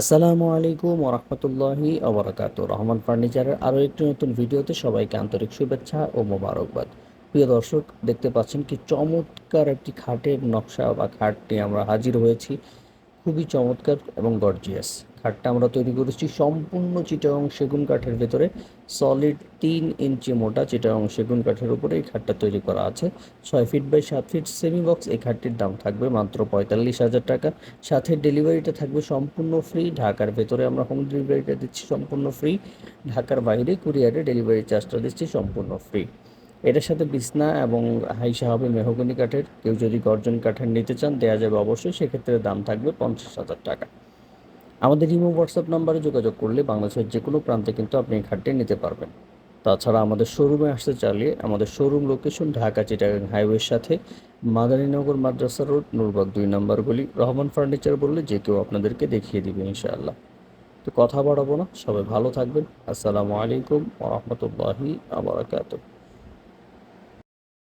আসসালামু আলাইকুম ওরহমতুল্লাহি আবরাকাত রহমান ফার্নিচারের আরও একটি নতুন ভিডিওতে সবাইকে আন্তরিক শুভেচ্ছা ও মোবারকবাদ। প্রিয় দর্শক, দেখতে পাচ্ছেন কি চমৎকার একটি খাটের নকশা বা খাটটি আমরা হাজির হয়েছি। খুবই চমৎকার এবং গর্জিয়াস খাটটা আমরা তৈরি করেছি সম্পূর্ণ চিটাং সেগুন কাঠের ভেতরে। সলিড তিন ইঞ্চি মোটা চিটাং সেগুন কাঠের উপরে এই খাটটা তৈরি করা আছে। ছয় ফিট বাই সাত ফিট সেমি বক্স এই খাটটির দাম থাকবে মাত্র পঁয়তাল্লিশ হাজার টাকা। সাথে ডেলিভারিটা থাকবে সম্পূর্ণ ফ্রি ঢাকার ভেতরে আমরা হোম ডেলিভারিটা দিচ্ছি সম্পূর্ণ ফ্রি ঢাকার বাইরে কুরিয়ারে ডেলিভারি চার্জটা দিচ্ছি সম্পূর্ণ ফ্রি এটার সাথে বিছনা এবং হাইসা হবে মেহগনি কাঠের। কেউ যদি গর্জন কাঠের নিতে চান দেওয়া যাবে অবশ্যই, সেক্ষেত্রে দাম থাকবে পঞ্চাশ হাজার টাকা। আমাদের ইমো হোয়াটসঅ্যাপ নাম্বারে যোগাযোগ করলে বাংলাদেশের যে কোনো প্রান্তে কিন্তু আপনি এই খাটটি নিতে পারবেন। তাছাড়া আমাদের শোরুমে আসতে চাইলে আমাদের শোরুম লোকেশন ঢাকা চিটাগাং হাইওয়ের সাথে মাদারীনগর মাদ্রাসা রোড, নুরবাগ দুই নম্বর গলি। রহমান ফার্নিচার বললে যে কেউ আপনাদেরকে দেখিয়ে দিবে ইনশাআল্লাহ। তো কথা বাড়াবো না, সবাই ভালো থাকবেন। আসসালামু আলাইকুম ওরহমতুল্লাহি আবরাকাতুহ